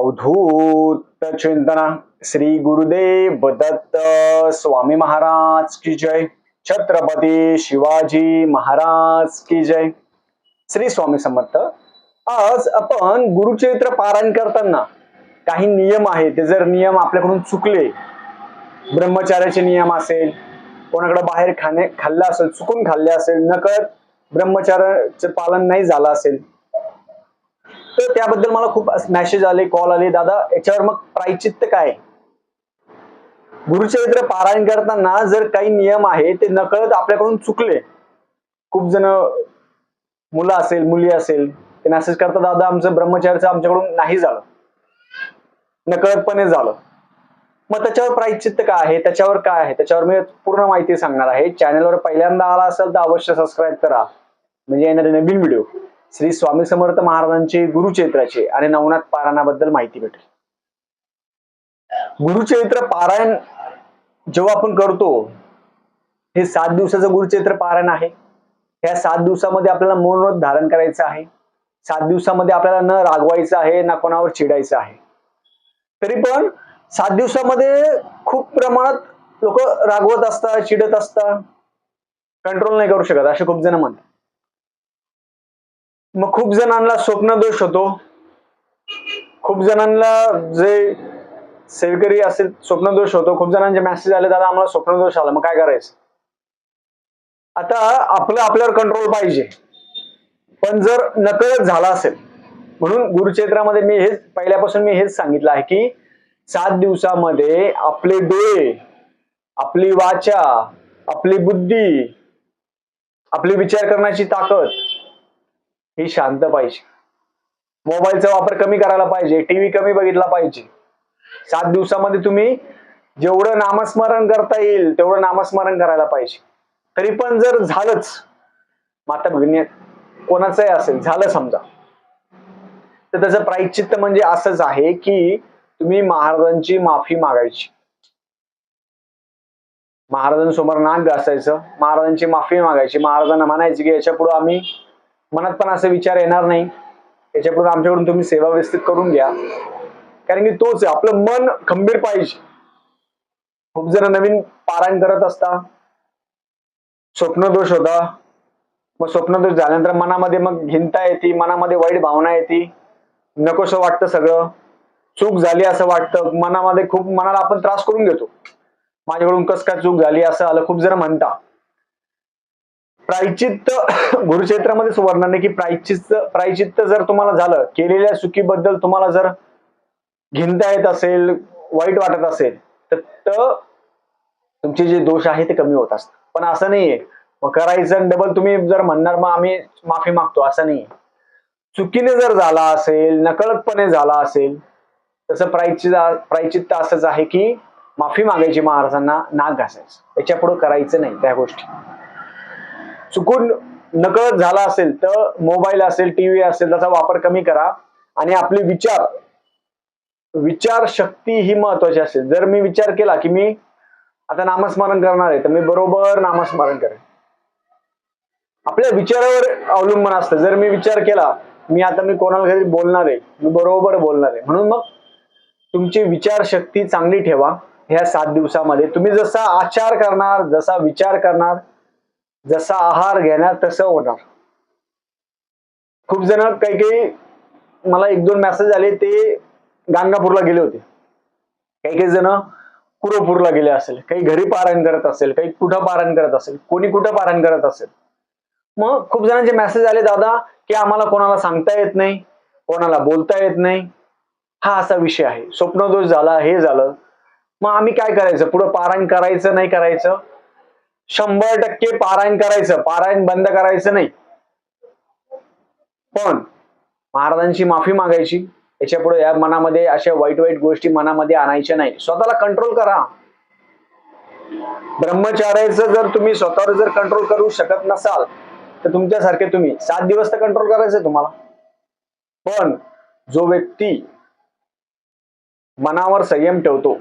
अवधूत चिंतना श्री गुरुदेव दत्त स्वामी महाराज की जय. छत्रपती शिवाजी महाराज की जय. श्री स्वामी समर्थ आज आपण गुरुचरित्र पारायण करताना काही नियम आहेत. ते जर नियम आपल्याकडून चुकले ब्रह्मचार्याचे नियम असेल कोणाकडे बाहेर खाणे खाल्लं असेल चुकून खाल्ले असेल नकळत ब्रह्मचार्याचे पालन नाही झालं असेल तर त्याबद्दल मला खूप मेसेज आले कॉल आले. दादा याच्यावर मग प्रायचित्त काय गुरुचरित्र पारायण करताना जर काही नियम आहे ते नकळत आपल्याकडून चुकले. खूप जण मुलं असेल मुली असेल ते मेसेज करता दादा आमचं ब्रह्मचार्याचं आमच्याकडून नाही झालं. नकळतपणे झालं. मग त्याच्यावर प्रायचित्त काय आहे? त्याच्यावर काय आहे? त्याच्यावर मी पूर्ण माहिती सांगणार आहे. चॅनलवर पहिल्यांदा आला असेल तर अवश्य सबस्क्राईब करा. म्हणजे येणारे नवीन व्हिडिओ श्री स्वामी समर्थ महाराजांचे गुरुचरित्राचे आणि नवनाथ पारायणाबद्दल माहिती भेटेल. गुरुचरित्र पारायण जेव्हा आपण करतो हे सात दिवसाचं गुरुचरित्र पारायण आहे. ह्या सात दिवसामध्ये आपल्याला मौन व्रत धारण करायचं आहे. सात दिवसामध्ये आपल्याला न रागवायचं आहे ना कोणावर चिडायचं आहे. तरी पण सात दिवसामध्ये खूप प्रमाणात लोक रागवत असतात चिडत असतात. कंट्रोल नाही करू शकत असे खूप जण म्हणतात. मग खूप जणांना स्वप्न दोष होतो. खूप जणांना जे सेवकरी असेल स्वप्न दोष होतो. खूप जणांचे मेसेज आले दादा आम्हाला स्वप्न दोष आला मग काय करायचं? आता आपलं आपल्यावर कंट्रोल पाहिजे. पण जर नकळत झाला असेल म्हणून गुरुक्षेत्रामध्ये मी हेच पहिल्यापासून मी हेच सांगितलं आहे की सात दिवसामध्ये आपले डोळे आपली वाचा आपली बुद्धी आपली विचार करण्याची ताकद ही शांत पाहिजे. मोबाईलचा वापर कमी करायला पाहिजे टीव्ही कमी बघितला पाहिजे. सात दिवसामध्ये तुम्ही जेवढं नामस्मरण करता येईल तेवढं नामस्मरण करायला पाहिजे. तरी पण जर झालंच माता भगिनी कोणाचंही असेल झालं समजा. तर त्याचं प्रायश्चित्त म्हणजे असंच आहे की तुम्ही महाराजांची माफी मागायची. महाराजांसमोर नाक घासायचं महाराजांची माफी मागायची. महाराजांना म्हणायची की याच्यापुढे आम्ही मनात पण असे विचार येणार नाही. याच्याकडून आमच्याकडून तुम्ही सेवा व्यवस्थित करून घ्या. कारण की तोच आहे आपलं मन खंबीर पाहिजे. खूप जण नवीन पारायण करत असता. स्वप्नदोष होता. मग स्वप्नदोष झाल्यानंतर मनामध्ये मग घिंता येते मनामध्ये वाईट भावना येते. नकोसं वाटतं सगळं. चूक झाली असं वाटतं. मनामध्ये खूप मनाला आपण त्रास करून घेतो. माझ्याकडून कस काय चूक झाली असं आलं खूप जण म्हणता. प्रायचित्त गुरुक्षेत्रामध्येच वर्णन आहे की प्रायचित्त प्रायचित्त जर तुम्हाला झालं केलेल्या चुकीबद्दल तुम्हाला जर घिंता येत असेल वाईट वाटत असेल तर तर तुमचे जे दोष आहे ते कमी होत असतात. पण असं नाहीये. मग करायचं डबल तुम्ही जर म्हणणार मग आम्ही माफी मागतो असं नाहीये. चुकीने जर झाला असेल नकळतपणे झाला असेल तसं प्रायचित प्रायचित्त असंच आहे की माफी मागायची महाराजांना नाक घासायचं. याच्यापुढे करायचं नाही त्या गोष्टी. चुकून नकळत झाला असेल तर मोबाईल असेल टीव्ही असेल त्याचा वापर कमी करा. आणि आपले विचार विचार शक्ती ही महत्वाची असेल जर मी विचार केला की मी आता नामस्मरण करणार आहे तर मी बरोबर नामस्मरण करेन. आपल्या विचारावर अवलंबून असतं. जर मी विचार केला मी आता मी कोणाला घरी बोलणार आहे मी बरोबर बोलणार आहे. म्हणून मग तुमची विचार शक्ती चांगली ठेवा. ह्या सात दिवसामध्ये तुम्ही जसा आचार करणार जसा विचार करणार जसा आहार घेणार तसं होणार. खूप जण काही काही मला एक दोन मेसेज आले ते गाणगापूरला गेले होते. काही काही जण कुरपूरला गेले असेल काही घरी पारायण करत असेल काही कुठं पारायण करत असेल कोणी कुठं पारायण करत असेल. मग खूप जणांचे मेसेज आले दादा की आम्हाला कोणाला सांगता येत नाही कोणाला बोलता येत नाही. हा असा विषय आहे. स्वप्नदोष झाला हे झालं. मग आम्ही काय करायचं? पुढं पारायण करायचं नाही करायचं? शंभर टक्के पारायण करायचं पारायण बंद करायचं नाही. पण महाराजांची माफी मागायची याच्यापुढे या मनामध्ये अशा वाईट वाईट गोष्टी मनामध्ये आणायच्या नाही. स्वतःला कंट्रोल करा. ब्रह्मचार्याचं जर तुम्ही स्वतःवर जर कंट्रोल करू शकत नसाल तर तुमच्यासारखे तुम्ही सात दिवस तर कंट्रोल करायचंय तुम्हाला. पण जो व्यक्ती मनावर संयम ठेवतो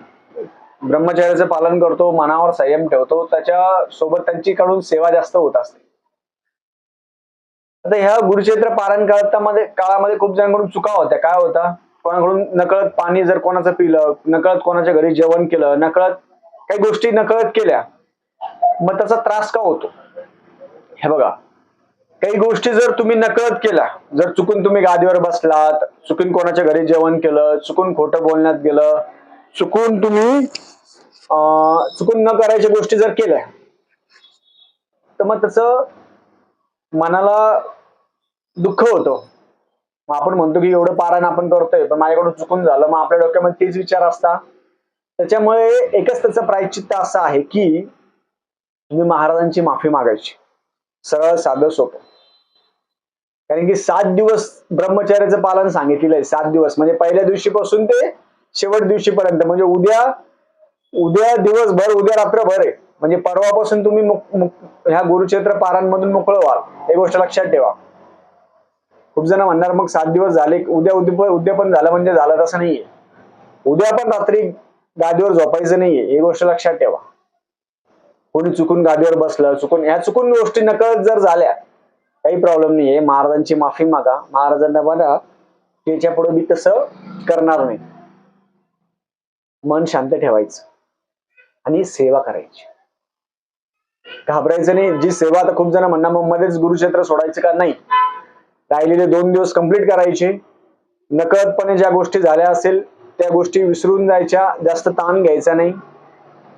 ब्रह्मचर्याचं पालन करतो मनावर संयम ठेवतो त्याच्या सोबत त्यांच्याकडून सेवा जास्त होत असते. आता ह्या गुरुक्षेत्र पालन काळामध्ये काळामध्ये खूप जणांकडून चुका होत्या. काय होता? कोणाकडून नकळत पाणी जर कोणाचं पिलं नकळत कोणाच्या घरी जेवण केलं नकळत काही गोष्टी नकळत केल्या मग त्याचा त्रास का होतो? हे बघा. काही गोष्टी जर तुम्ही नकळत केल्या जर चुकून तुम्ही गादीवर बसलात चुकून कोणाच्या घरी जेवण केलं चुकून खोटं बोलण्यात गेलं चुकून तुम्ही चुकून न करायच्या गोष्टी जर केल्या तर मग त्याच मनाला दुःख होतं. मग आपण म्हणतो की एवढं पारायण आपण करतोय पण माझ्याकडून चुकून झालं. मग आपल्या डोक्यामध्ये तेच विचार असता त्याच्यामुळे एकच त्याचं प्रायचित्त असं आहे की तुम्ही महाराजांची माफी मागायची. सरळ साधं सोपं. कारण की सात दिवस ब्रह्मचर्याचं पालन सांगितलेलं आहे. सात दिवस. म्हणजे पहिल्या दिवशीपासून ते शेवट दिवशीपर्यंत. म्हणजे उद्या उद्या दिवसभर उद्या रात्रभर आहे. म्हणजे परवापासून तुम्ही ह्या गुरुक्षेत्र पारांमधून मोकळं व्हाल. हे गोष्ट लक्षात ठेवा. खूप जण म्हणणार मग सात दिवस झाले उद्या उद्या उद्या पण झालं म्हणजे झालं तसं नाहीये. उद्या पण रात्री गादीवर झोपायचं नाहीये. ही गोष्ट लक्षात ठेवा. कोणी चुकून गादीवर बसलं चुकून ह्या चुकून गोष्टी नकळत जर झाल्या काही प्रॉब्लेम नाहीये. महाराजांची माफी मागा. महाराजांना बघा त्याच्या पुढे मी तसं करणार नाही. मन शांत ठेवायचं आणि सेवा करायची. घाबरायचं नाही. जी सेवा आता खूप जण म्हणणार मग मध्येच गुरुक्षेत्र सोडायचं का? नाही. राहिलेले दोन दिवस कंप्लीट करायचे. नकळतपणे ज्या गोष्टी झाल्या असेल त्या गोष्टी विसरून जायच्या. जास्त ताण घ्यायचा नाही.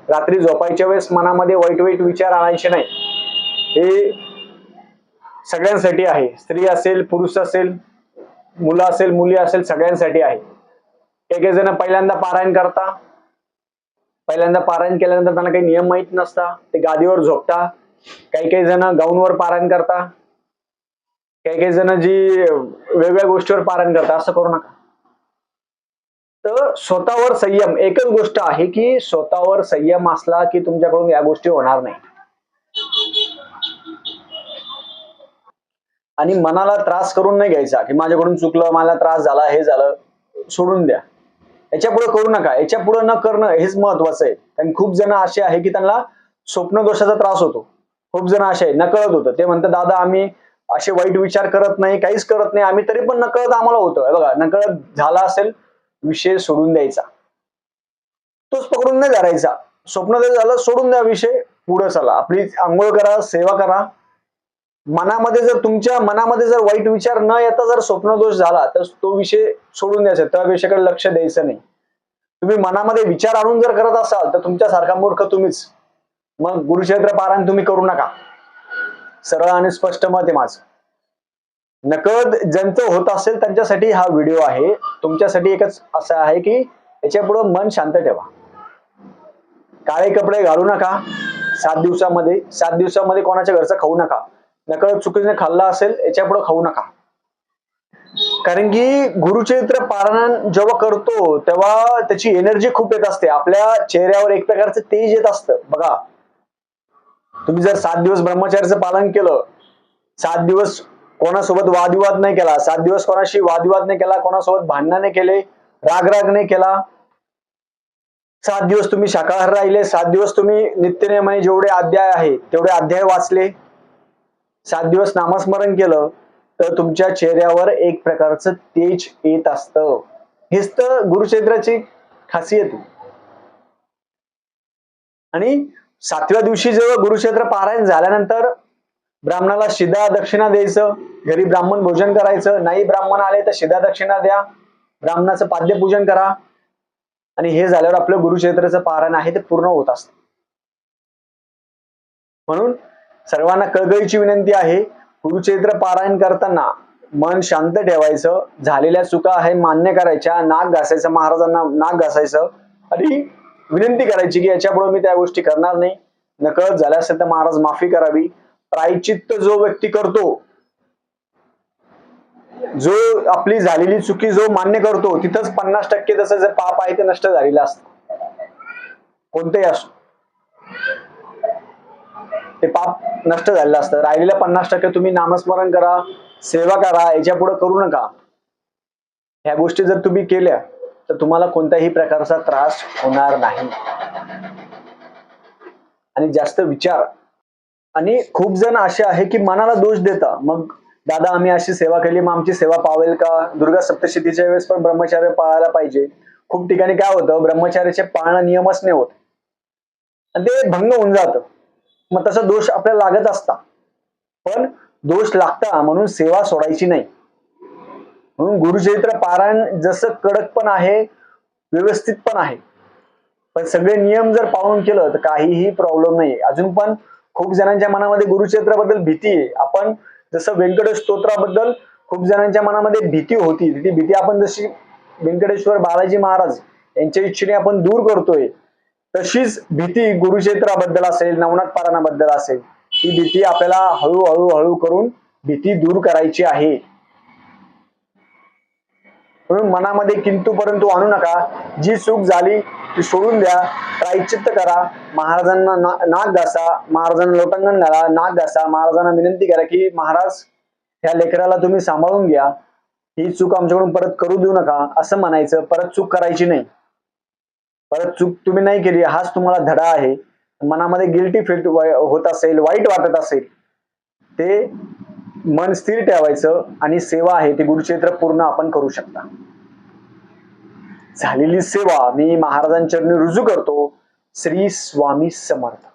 रात्री झोपायच्या वेळेस मनामध्ये वाईट वाईट विचार आणायचे नाही. हे सगळ्यांसाठी आहे. स्त्री असेल पुरुष असेल मुलं असेल मुली असेल सगळ्यांसाठी आहे. काही काही जण पहिल्यांदा पारायण करता. पहिल्यांदा पारायण केल्यानंतर त्यांना काही नियम माहीत नसता. ते गादीवर झोपता. काही काही जण गाऊनवर पारायण करता. काही काही जण जी वेगवेगळ्या गोष्टीवर पारायण करता. असं करू नका. तर स्वतःवर संयम एकच गोष्ट आहे की स्वतःवर संयम असला की तुमच्याकडून या गोष्टी होणार नाही. आणि मनाला त्रास करून नाही घ्यायचा की माझ्याकडून चुकलं मला त्रास झाला हे झालं सोडून द्या. याच्यापुढे करू नका याच्यापुढे न करणं हेच महत्वाचं आहे. कारण खूप जण असे आहे की त्यांना स्वप्न दोषाचा त्रास होतो. खूप जण असे आहे नकळत होतं. ते म्हणतात दादा आम्ही असे वाईट विचार करत नाही काहीच करत नाही आम्ही तरी पण नकळत आम्हाला होतं बघा नकळत झाला असेल विषय सोडून द्यायचा. तोच पकडून नाही धरायचा. स्वप्न जर झालं सोडून द्या विषय पुढे चला. आपली आंघोळ करा सेवा करा. मनामध्ये जर तुमच्या मनामध्ये जर वाईट विचार न येता जर स्वप्नदोष झाला तर तो विषय सोडून द्यायचा. त्या विषयाकडे लक्ष द्यायचं नाही. तुम्ही मनामध्ये विचार आणून जर करत असाल तर तुमच्यासारखा मूर्ख तुम्हीच. मग गुरुक्षेत्र पारायण तुम्ही करू नका. सरळ आणि स्पष्ट मत आहे माझं. नकळत ज्यांचं होत असेल त्यांच्यासाठी हा व्हिडिओ आहे. तुमच्यासाठी एकच असं आहे की याच्यापुढे मन शांत ठेवा. काळे कपडे घालू नका. सात दिवसामध्ये सात दिवसामध्ये कोणाच्या घरचं खाऊ नका. नकळत चुकीने खाल्ला असेल याच्यापुढे खाऊ नका. कारण की गुरुचरित्र पारायण जेव्हा करतो तेव्हा त्याची एनर्जी खूप येत असते. आपल्या चेहऱ्यावर एक प्रकारचं तेज येत असतं. बघा तुम्ही जर सात दिवस ब्रह्मचार्याचं पालन केलं सात दिवस कोणासोबत वादविवाद नाही केला सात दिवस कोणाशी वादविवाद नाही केला कोणासोबत भांडणं नाही केले राग राग नाही केला सात दिवस तुम्ही शाकाहार राहिले सात दिवस तुम्ही नित्यनियमाने जेवढे अध्याय आहे तेवढे अध्याय वाचले सात दिवस नामस्मरण केलं तर तुमच्या चेहऱ्यावर एक प्रकारचं तेज येत असतं. हेच तर गुरुक्षेत्राची खासियत. आणि सातव्या दिवशी जेव्हा गुरुक्षेत्र पारायण झाल्यानंतर ब्राह्मणाला शिदा दक्षिणा द्यायचं घरी ब्राह्मण भोजन करायचं नाही ब्राह्मण आले तर शिदा दक्षिणा द्या ब्राह्मणाचं पाद्यपूजन करा. आणि हे झाल्यावर आपलं गुरुक्षेत्राचं पारायण आहे ते पूर्ण होत असतं. म्हणून सर्वांना कळकळीची विनंती आहे. गुरुचरित्र पारायण करताना मन शांत ठेवायचं. झालेल्या चुका आहे मान्य करायच्या. नाक घासायचं. महाराजांना नाक घासायचं. आणि विनंती करायची की याच्यापुढे मी त्या गोष्टी करणार नाही. नकळत झाल्या असेल तर महाराज माफी करावी. प्रायचित्त जो व्यक्ती करतो जो आपली झालेली चुकी जो मान्य करतो तिथंच पन्नास टक्के तसं जे पाप आहे ते नष्ट झालेलं असत. कोणतंही असो. ते पाप नष्ट झालेलं असतं. राहिलेल्या पन्नास टक्के तुम्ही नामस्मरण करा सेवा करा याच्यापुढे करू नका. ह्या गोष्टी जर तुम्ही केल्या तर तुम्हाला कोणत्याही प्रकारचा त्रास होणार नाही. आणि जास्त विचार. आणि खूप जण असे आहे की मनाला दोष देता. मग दादा आम्ही अशी सेवा केली मग आमची सेवा पावेल का? दुर्गा सप्तशतीच्या वेळेस पण ब्रह्मचार्य पाळायला पाहिजे. खूप ठिकाणी काय होतं ब्रह्मचार्याचे पाळणं नियमच नाही होत. आणि ते भंग होऊन जातं. मग तसा दोष आपल्याला लागत असता. पण दोष लागता म्हणून सेवा सोडायची नाही. म्हणून गुरुचरित्र पारायण जसं कडक पण आहे व्यवस्थित पण आहे. पण सगळे नियम जर पाळून केलं तर काहीही प्रॉब्लेम नाही अजून पण खूप जणांच्या मनामध्ये गुरुक्षेत्राबद्दल भीती आहे. आपण जसं व्यंकटेश स्तोत्राबद्दल खूप जणांच्या मनामध्ये भीती होती. ती भीती आपण जशी व्यंकटेश्वर बालाजी महाराज यांच्या इच्छेने आपण दूर करतोय तशीच भीती गुरुक्षेत्राबद्दल असेल नवनाथ पारायणाबद्दल असेल ही भीती आपल्याला हळूहळू हळू करून भीती दूर करायची आहे. म्हणून मनामध्ये किंतु परंतु आणू नका. जी चूक झाली ती सोडून द्या. प्रायचित्त करा. महाराजांना ना- नाक घासा. महाराजांना लोटांगण घाला. नाक घासा. महाराजांना विनंती करा की महाराज ह्या लेकराला तुम्ही सांभाळून घ्या. ही चूक आमच्याकडून परत करू देऊ नका असं म्हणायचं. परत चूक करायची नाही. परत चूक तुम्ही नाही केली हाच तुम्हाला धडा आहे. मनामध्ये गिल्टी फील होत असेल वाईट वाटत असेल ते मन स्थिर ठेवायचं आणि सेवा आहे ते गुरुक्षेत्र पूर्ण आपण करू शकता. झालेली सेवा मी महाराजांच्या रुजू करतो. श्री स्वामी समर्थ.